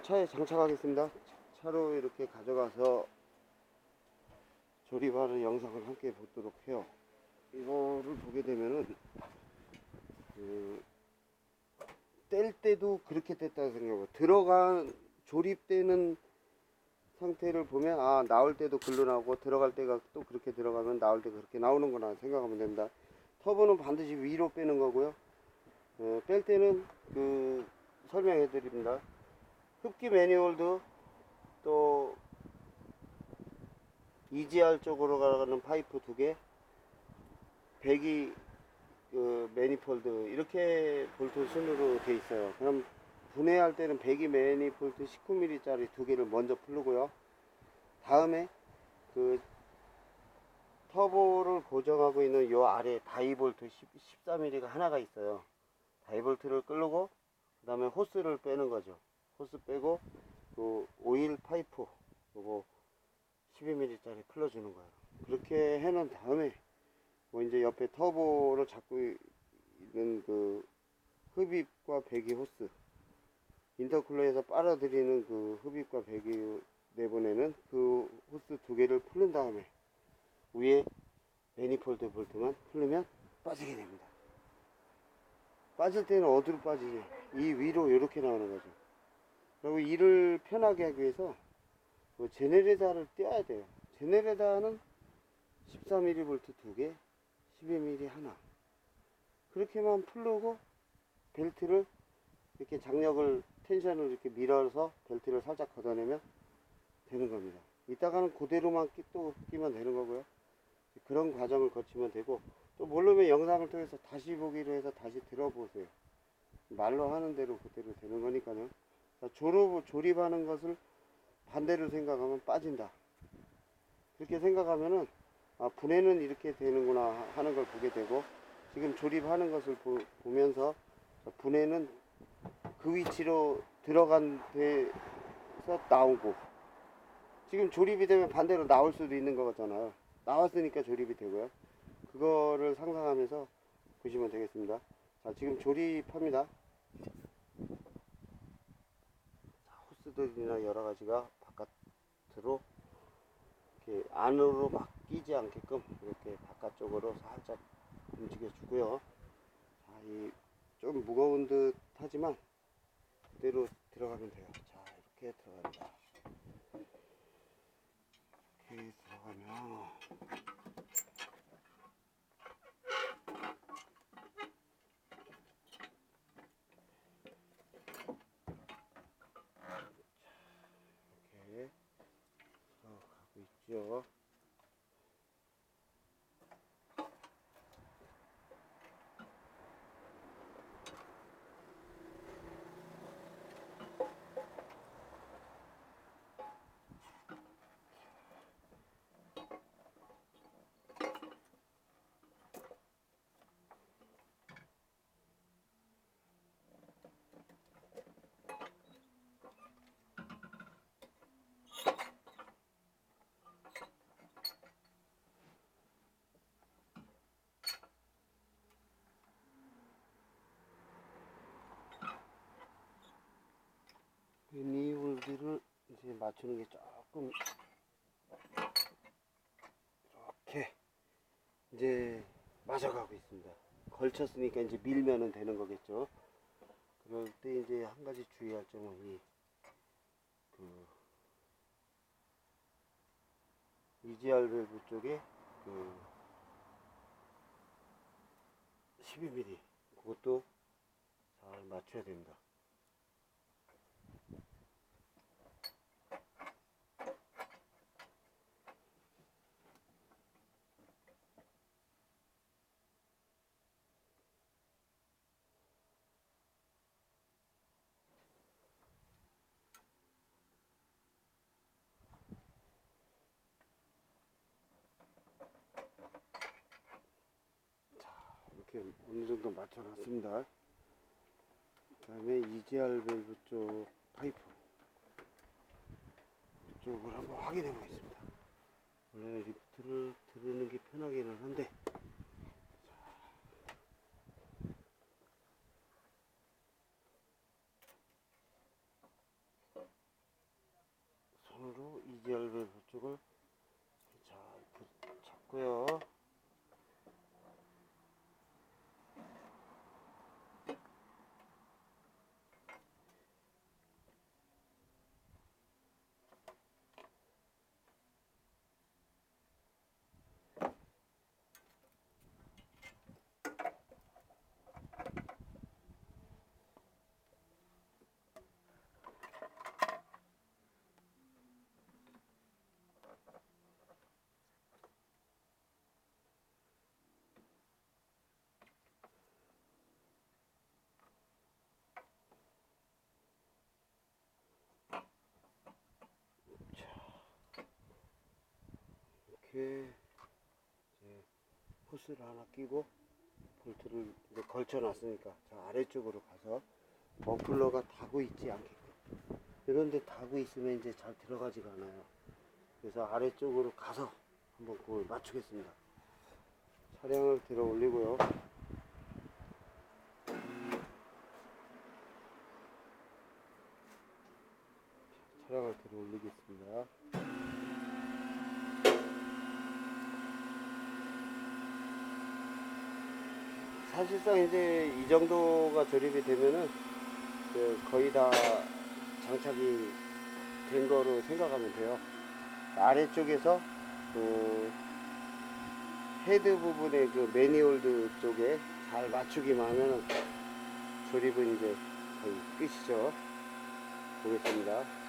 차에 장착하겠습니다. 차로 이렇게 가져가서 조립하는 영상을 함께 보도록 해요. 이거를 보게 되면은 그 뗄 때도 그렇게 뗐다고 생각하고 들어간 조립되는 상태를 보면 아 나올 때도 글로 나오고 들어갈 때가 또 그렇게 들어가면 나올 때 그렇게 나오는구나 생각하면 됩니다. 터보는 반드시 위로 빼는 거고요. 어, 뺄 때는 그 설명해 드립니다. 흡기 매뉴얼도 또 EGR 쪽으로 가는 파이프 두 개, 배기 그 매니폴드 이렇게 볼트 순으로 돼 있어요. 그럼 분해할 때는 배기 매니폴드 19mm짜리 두 개를 먼저 풀르고요. 다음에 그 터보를 고정하고 있는 요 아래 다이볼트 14mm가 하나가 있어요. 다이볼트를 끌고 그 다음에 호스를 빼는 거죠. 호스 빼고 그 오일 파이프 요거 12mm짜리 풀어주는 거예요. 그렇게 해놓은 다음에 뭐 이제 옆에 터보를 잡고 있는 그 흡입과 배기 호스 인터쿨러에서 빨아들이는 그 흡입과 배기 내보내는 그 호스 두 개를 풀른 다음에 위에 매니폴드 볼트만 풀르면 빠지게 됩니다. 빠질 때는 어디로 빠지냐? 이 위로 이렇게 나오는 거죠. 그리고 일을 편하게 하기 위해서 뭐 제네레다를 떼어야 돼요. 제네레다는 14mm 볼트 두 개, 12mm 하나. 그렇게만 풀르고 벨트를 이렇게 장력을 텐션을 이렇게 밀어서 벨트를 살짝 걷어내면 되는 겁니다. 이따가는 그대로만 끼, 또 끼면 되는 거고요. 그런 과정을 거치면 되고 또 모르면 영상을 통해서 다시 보기로 해서 다시 들어보세요. 말로 하는 대로 그대로 되는 거니까요. 자, 조립, 조립하는 것을 반대로 생각하면 빠진다. 그렇게 생각하면은 아, 분해는 이렇게 되는구나 하는 걸 보게 되고 지금 조립하는 것을 보, 보면서 분해는 그 위치로 들어간 데서 나오고 지금 조립이 되면 반대로 나올 수도 있는 거잖아요. 나왔으니까 조립이 되고요. 그거를 상상하면서 보시면 되겠습니다. 자, 지금 조립합니다. 자, 호스들이나 여러 가지가 바깥으로 이렇게 안으로 막 끼지 않게끔 이렇게 바깥쪽으로 살짝 움직여 주고요. 자, 이좀 무거운 듯 하지만 그대로 들어가면 돼요. 자, 이렇게 들어갑니다. 이렇게 들어가면 이렇게 들어가고 있죠. 미홀드를 이제 맞추는 게 조금 이렇게 이제 맞아가고 있습니다. 걸쳤으니까 이제 밀면은 되는 거겠죠. 그럴 때 이제 한 가지 주의할 점은 이 그 EGR 밸브 쪽에 그 12mm 그것도 잘 맞춰야 됩니다. 이렇게 어느 정도 맞춰놨습니다. 그 다음에 EGR 밸브 쪽 파이프 이쪽을 한번 확인해 보겠습니다. 원래 리프트를 들으는 게 편하기는 한데 자. 비지얼 쪽을 자 이렇게 잡고요. 이렇게 이제 호스를 하나 끼고 볼트를 이제 걸쳐 놨으니까 저 아래쪽으로 가서 머플러가 닿고 있지 않게끔. 이런데 닿고 있으면 이제 잘 들어가지가 않아요. 그래서 아래쪽으로 가서 한번 그걸 맞추겠습니다. 차량을 들어 올리고요 차량을 들어 올리겠습니다 사실상 이제 이 정도가 조립이 되면은 그 거의 다 장착이 된 거로 생각하면 돼요. 아래쪽에서 그 헤드 부분의 그 매니홀드 쪽에 잘 맞추기만 하면은 조립은 이제 거의 끝이죠. 보겠습니다.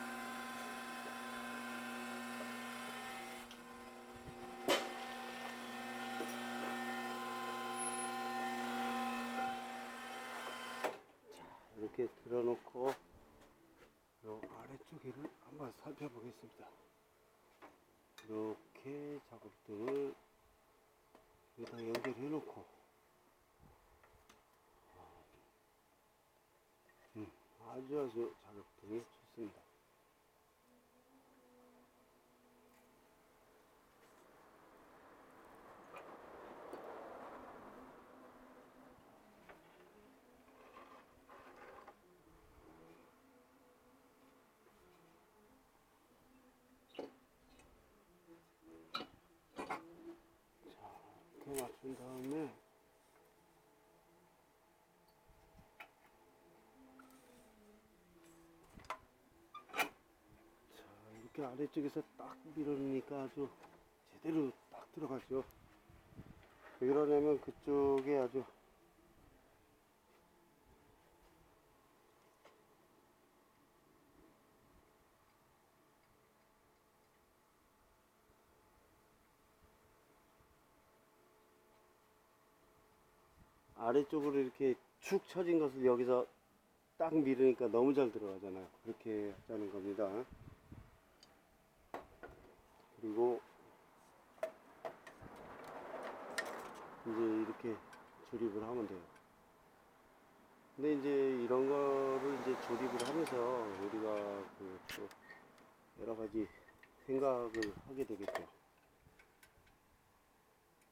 이렇게 들어놓고 요 아래쪽에를 한번 살펴보겠습니다. 이렇게 작업들을 여기다 연결해 놓고 음, 아주 아주 작업들이 맞춘 다음에 자 이렇게 아래쪽에서 딱 밀어넣으니까 아주 제대로 딱 들어가죠. 왜 그러냐면 그쪽에 아주 아래쪽으로 이렇게 축 처진 것을 여기서 딱 밀으니까 너무 잘 들어가잖아요. 그렇게 하자는 겁니다. 그리고 이제 이렇게 조립을 하면 돼요. 근데 이제 이런 거를 이제 조립을 하면서 우리가 그또 여러 가지 생각을 하게 되겠죠.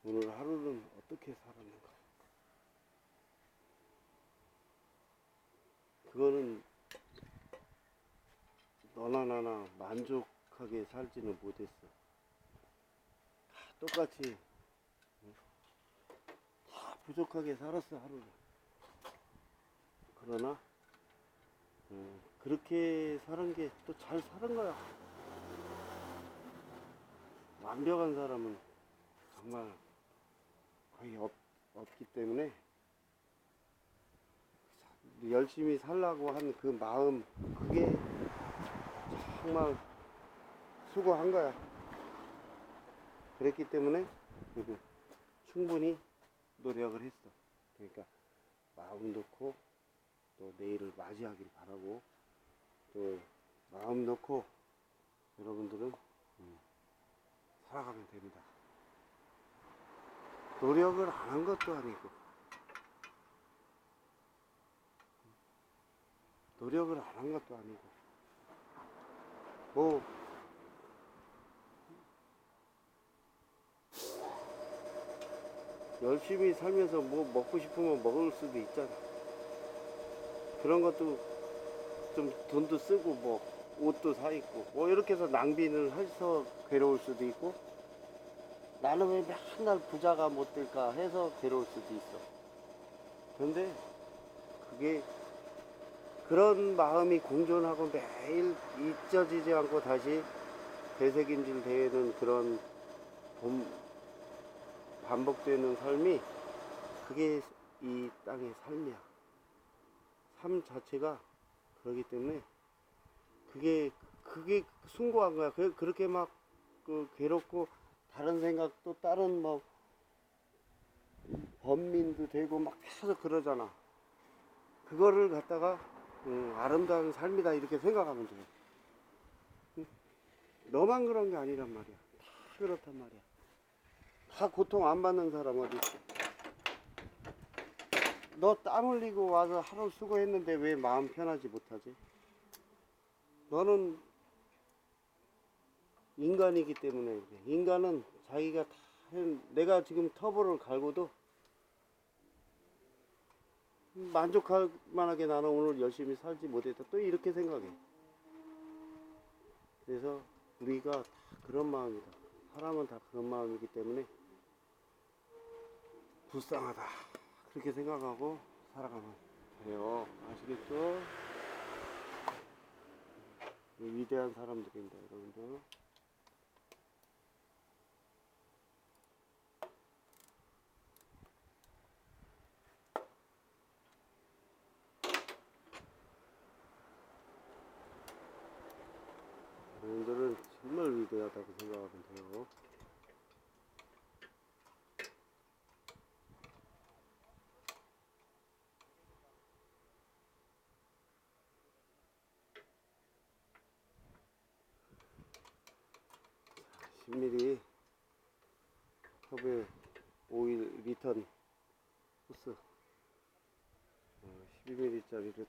오늘 하루는 어떻게 살았는가? 그거는 너나 나나 만족하게 살지는 못했어. 다 똑같이 응? 다 부족하게 살았어 하루를. 그러나 음, 그렇게 사는 게 또 잘 사는 거야. 완벽한 사람은 정말 거의 없, 없기 때문에 열심히 살라고 한 그 마음 그게 정말 수고한 거야. 그랬기 때문에 그 충분히 노력을 했어. 그러니까 마음 놓고 또 내일을 맞이하길 바라고 또 마음 놓고 여러분들은 음, 살아가면 됩니다. 노력을 안 한 것도 아니고 노력을 안 한 것도 아니고 뭐 열심히 살면서 뭐 먹고 싶으면 먹을 수도 있잖아 그런 것도 좀 돈도 쓰고 뭐 옷도 사 입고 뭐 이렇게 해서 낭비를 해서 괴로울 수도 있고 나는 왜 맨날 부자가 못 될까 해서 괴로울 수도 있어. 그런데 그게 그런 마음이 공존하고 매일 잊혀지지 않고 다시 되새김질 되는 그런 봄- 반복되는 삶이 그게 이 땅의 삶이야. 삶 자체가 그러기 때문에 그게 그게 숭고한 거야. 그 그렇게 막 그 괴롭고 다른 생각도 다른 뭐 범민도 되고 막 계속 그러잖아. 그거를 갖다가 음, 아름다운 삶이다 이렇게 생각하면 돼. 응? 너만 그런 게 아니란 말이야. 다 그렇단 말이야. 다 고통 안 받는 사람 어디 있어? 너 땀 흘리고 와서 하루 수고했는데 왜 마음 편하지 못하지? 너는 인간이기 때문에. 인간은 자기가 다 해- 내가 지금 터보를 갈고도 만족할 만하게 나는 오늘 열심히 살지 못했다. 또 이렇게 생각해. 그래서 우리가 다 그런 마음이다. 사람은 다 그런 마음이기 때문에 불쌍하다. 그렇게 생각하고 살아가면 돼요. 아시겠죠? 위대한 사람들입니다 여러분들 여러분들은 정말 위대하다고 생각하면 돼요. 자, 10mm 컵에 오일 리턴 호스 어, 12mm짜리를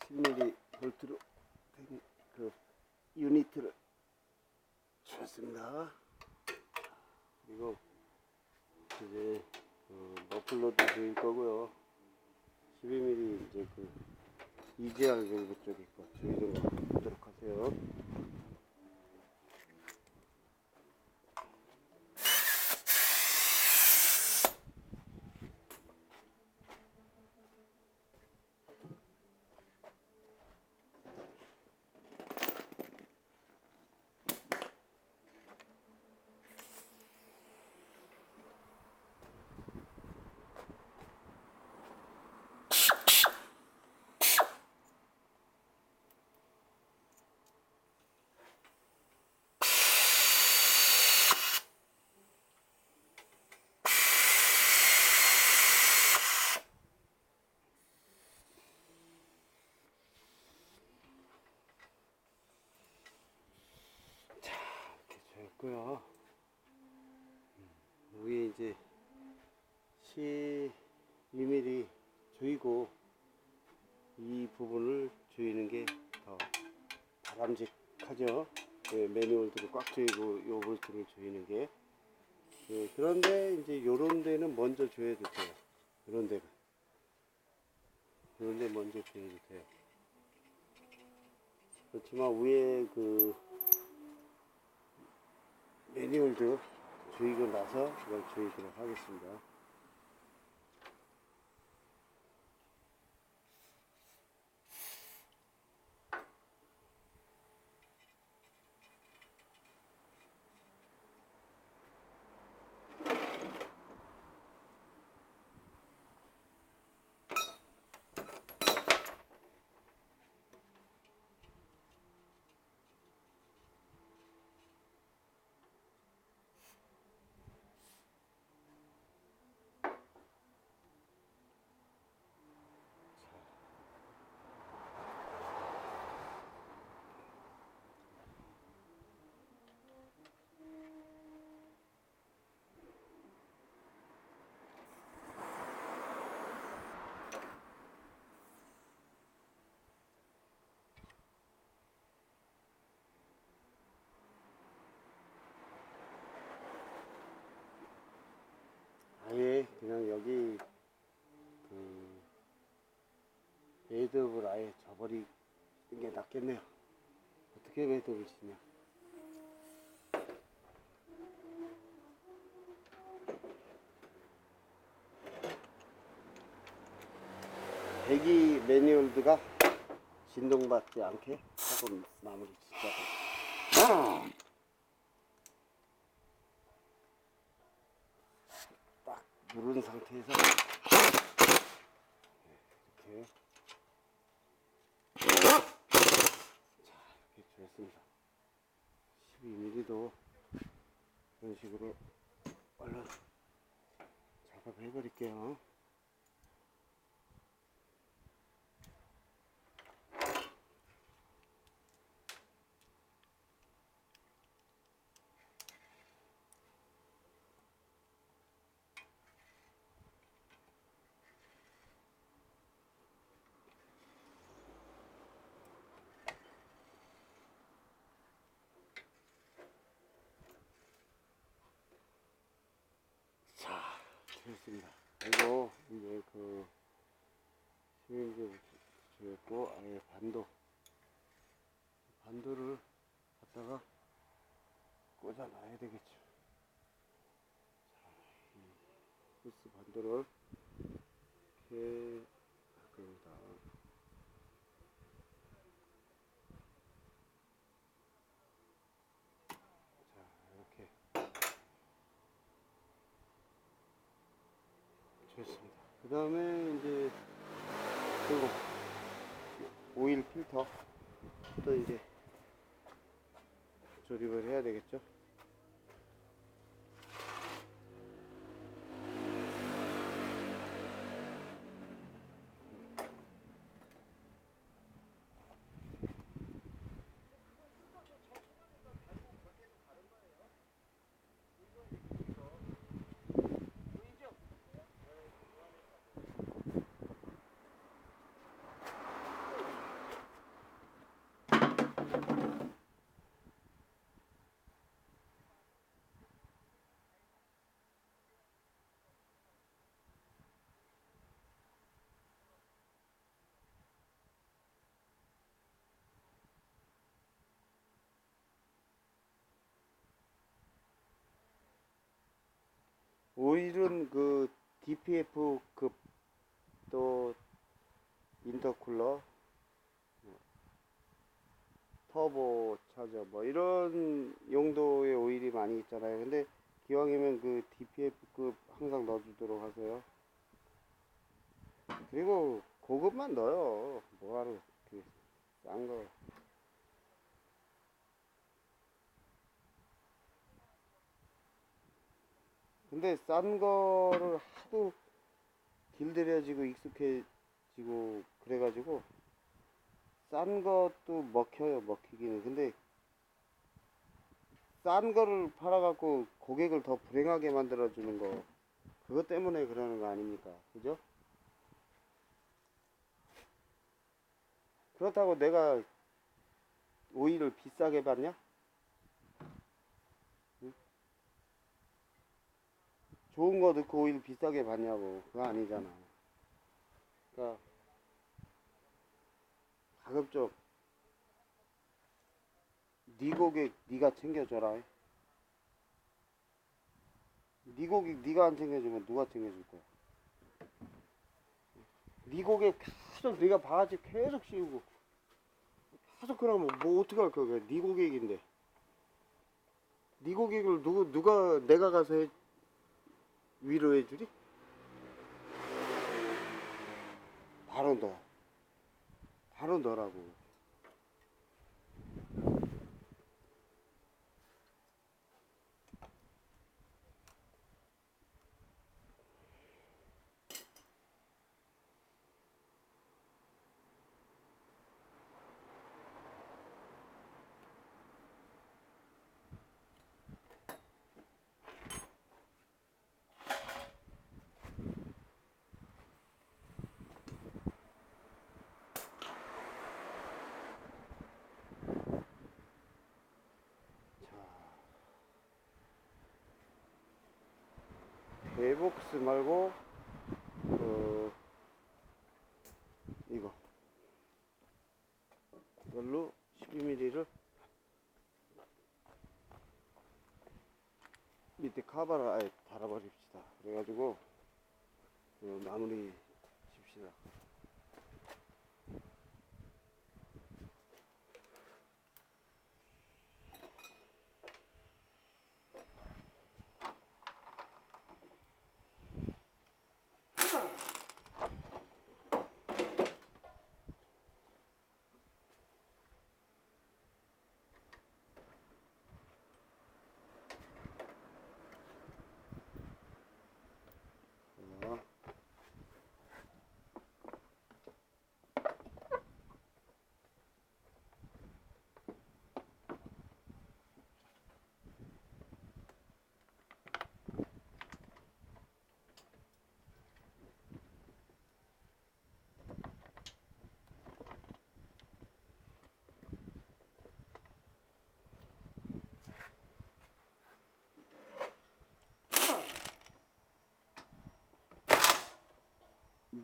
10mm 볼트로 된그 유니트를 쳤습니다. 그리고 이제 어, 머플러도 조일 거고요. 12mm 이제 그 밸브 쪽에 거 조이는 거 보도록 하세요. 조였고요. 음, 위에 이제 12mm 조이고 이 부분을 조이는 게 더 바람직하죠. 예, 매뉴얼들을 꽉 조이고 요 볼트를 조이는 게 예, 그런데 이제 요런 데는 먼저 조여도 돼요. 요런 데가 요런 데 먼저 조여도 돼요. 그렇지만 위에 그 매뉴얼도 조이고 나서 이걸 조이도록 하겠습니다. 아예 그냥 여기 그 베이드업을 아예 져버리는 게 낫겠네요. 어떻게 매듭을 치냐 배기 매뉴얼드가 진동받지 않게 하고 마무리 짓자 딱 누른 상태에서 이렇게 자 됐습니다. 12mm도 이런 식으로 얼른 작업해 버릴게요 자 됐습니다. 그리고 이제 그 시민들 주였고 아예 반도 반도를 갖다가 꽂아 놔야 되겠죠. 자, 이 호스 반도를 이렇게 할 겁니다 자 이렇게 좋습니 다. 그 다음에 이제 그리고 오일 필터 또 이제 조립을 해야 되겠죠. 오일은 그 DPF 급또 인터쿨러 뭐, 터보 차저 뭐 이런 용도의 오일이 많이 있잖아요. 근데 기왕이면 그 DPF급 항상 넣어주도록 하세요. 그리고 고급만 넣어요. 뭐하러 그 싼 거. 근데 싼 거를 하도 길들여지고 익숙해지고 그래가지고 싼 것도 먹혀요 먹히기는 근데 싼 거를 팔아갖고 고객을 더 불행하게 만들어주는 거 그것 때문에 그러는 거 아닙니까 그죠? 그렇다고 내가 오일을 비싸게 받냐? 좋은 거 넣고 오일 비싸게 받냐고. 그거 아니잖아. 그러니까 가급적 네 고객 네가 챙겨줘라. 네 고객 네가 안 챙겨주면 누가 챙겨줄 거야? 네 고객 계속 네가 바가지 계속 씌우고 계속 그러면 뭐 어떻게 할 거야? 네 고객인데. 네 고객을 누구 누가 내가 가서 해, 위로해 주리? 바로 너. 바로 너라고. 쓰지 말고 어, 이거. 이걸로 12mm를 밑에 카바를 아예 달아버립시다. 그래가지고 그 마무리 칩시다.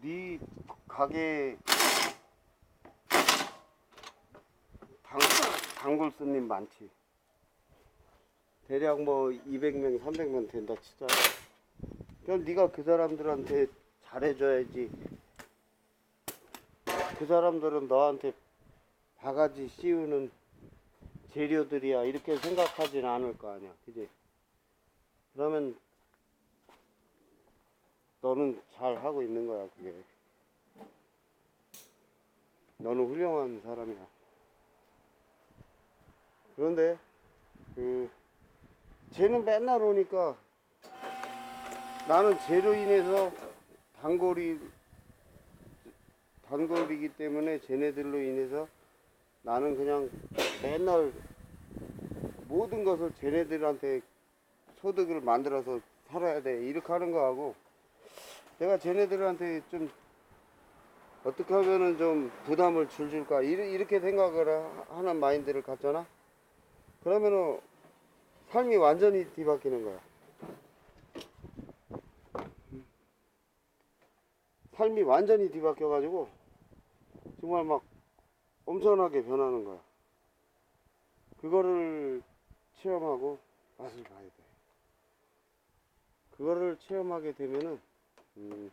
네 가게 당, 단골 손님 많지. 대략 뭐 200명, 300명 된다 진짜. 그럼 네가 그 사람들한테 잘해줘야지. 그 사람들은 너한테 바가지 씌우는 재료들이야 이렇게 생각하진 않을 거 아니야, 그지? 그러면 너는 잘 하고 있는 거야, 그게. 너는 훌륭한 사람이야. 그런데, 그, 쟤는 맨날 오니까 나는 쟤로 인해서 단골이, 단골이기 때문에 쟤네들로 인해서 나는 그냥 맨날 모든 것을 쟤네들한테 소득을 만들어서 살아야 돼. 이렇게 하는 거하고 내가 쟤네들한테 좀 어떻게 하면은 좀 부담을 줄줄까? 이렇게 생각을 하- 하는 마인드를 갖잖아? 그러면은 삶이 완전히 뒤바뀌는 거야. 삶이 완전히 뒤바뀌어 가지고 정말 막 엄청나게 변하는 거야. 그거를 체험하고 맛을 봐야 돼. 그거를 체험하게 되면은 음,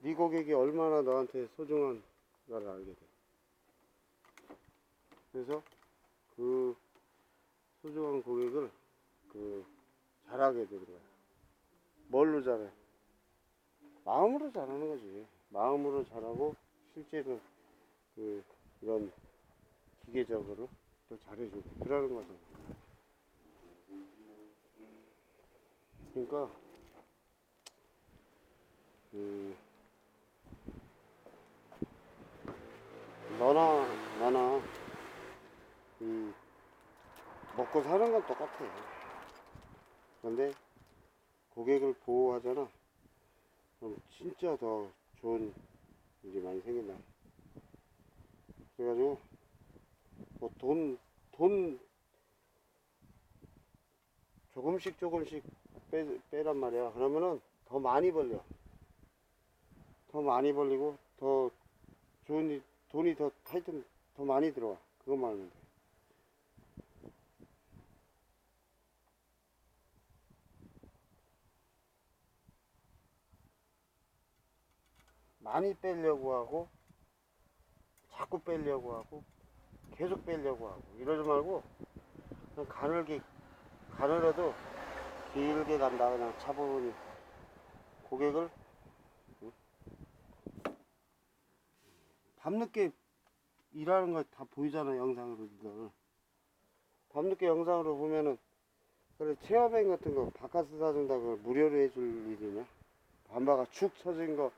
네 고객이 얼마나 너한테 소중한 걸 알게 돼. 그래서 그 소중한 고객을 그 잘하게 되는 거야. 뭘로 잘해? 마음으로 잘하는 거지. 마음으로 잘하고 실제로 그 이런 기계적으로 또 잘해주고 그러는 거죠. 그러니까 그 너나 나나 이 먹고 사는 건 똑같아. 근데 고객을 보호하잖아. 그럼 진짜 더 좋은 일이 많이 생긴다. 그래가지고 뭐 돈 돈 조금씩 조금씩 빼, 빼란 말이야. 그러면은 더 많이 벌려. 더 많이 벌리고 더 좋은 일, 돈이 더 하여튼 더 많이 들어와. 그것만 하면 돼. 많이 빼려고 하고 자꾸 빼려고 하고 계속 빼려고 하고 이러지 말고 그냥 가늘게 가늘어도 길게 간다 그냥 차분히 고객을 밤늦게 일하는 거 다 보이잖아 영상으로 이걸 밤늦게 영상으로 보면은 그래 체험행 같은 거 바카스 사준다 그걸 무료로 해줄 일이냐? 반바가 축 처진 거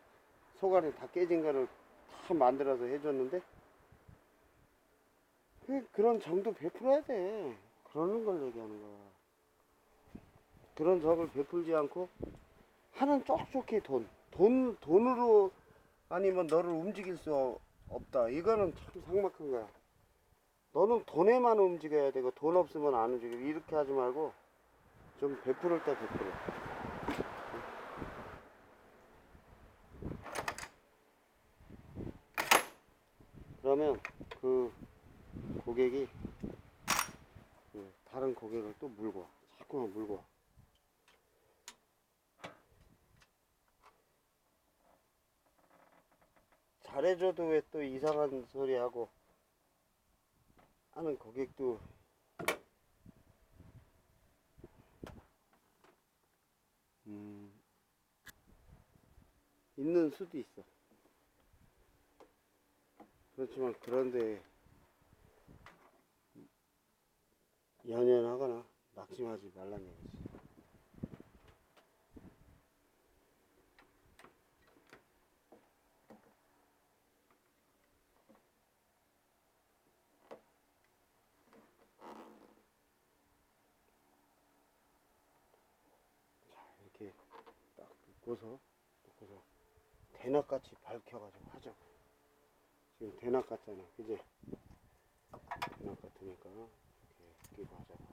속안에 다 깨진 거를 다 만들어서 해줬는데 그 그런 정도 베풀어야 돼. 그러는 걸 얘기하는 거야. 그런 적을 베풀지 않고 하는 쪽쪽해 돈. 돈, 돈으로 아니면 너를 움직일 수 없다. 이거는 참 상막한 거야. 너는 돈에만 움직여야 되고 돈 없으면 안 움직여. 이렇게 하지 말고 좀 베풀을 때 베풀어. 그러면 그 고객이 그 다른 고객을 또 물고 와. 자꾸만 물고 와. 잘해줘도 왜 또 이상한 소리 하고 하는 고객도 음, 있는 수도 있어. 그렇지만 그런데 연연하거나 낙심하지 말라는 얘기지. 자, 이렇게 딱 놓고서, 놓고서 대낮같이 밝혀가지고 하자고. 지금 대낮 같잖아, 그지? 대낮 같으니까 이렇게 끼고 하자고.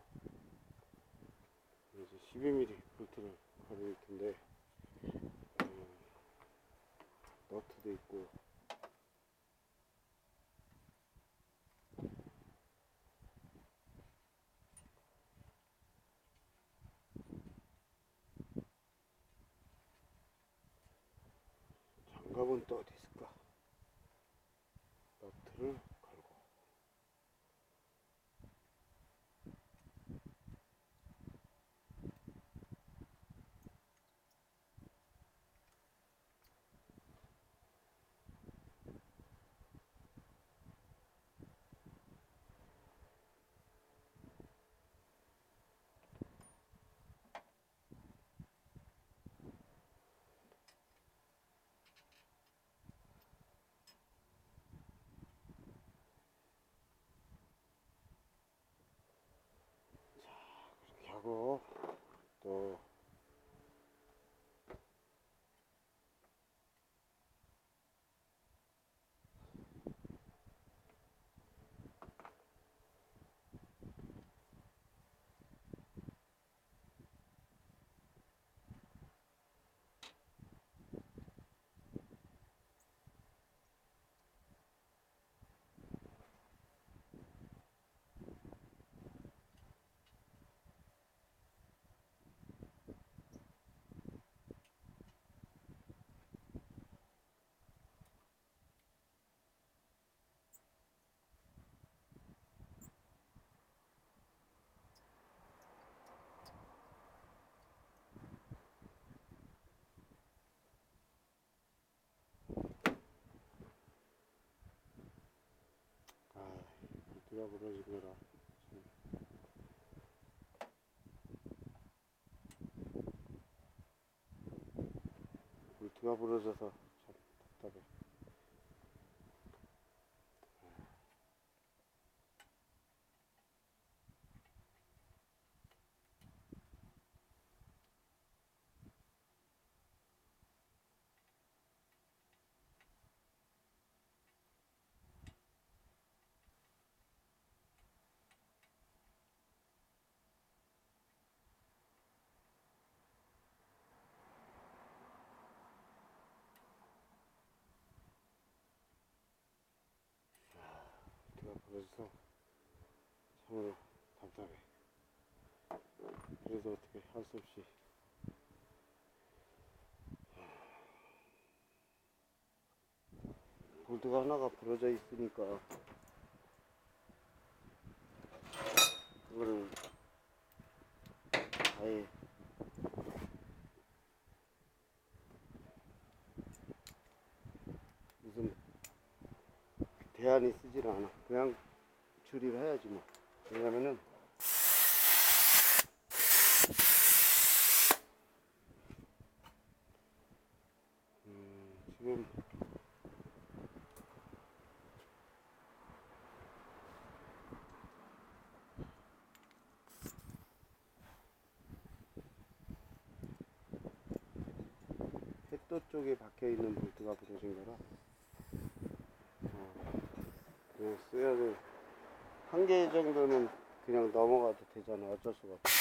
이제 12mm 볼트를 걸을 텐데, 음, 너트도 있고, 장갑은 또 어디 있을까? 너트를 하고 또 아, 누가 부러지더라. 볼트가 부러져서 참 답답해. 부러져서 참으로 답답해. 그래도 어떻게 할 수 없이 볼트가 하나가 부러져 있으니까 그거를 아예 무슨 대안이 쓰질 않아. 그냥 조립 해야지 뭐. 왜냐면은 음, 지금 핵도 쪽에 박혀 있는 볼트가 부러진 거라 어, 그냥 써야 돼. 한 개 정도는 그냥 넘어가도 되잖아. 어쩔 수가 없어.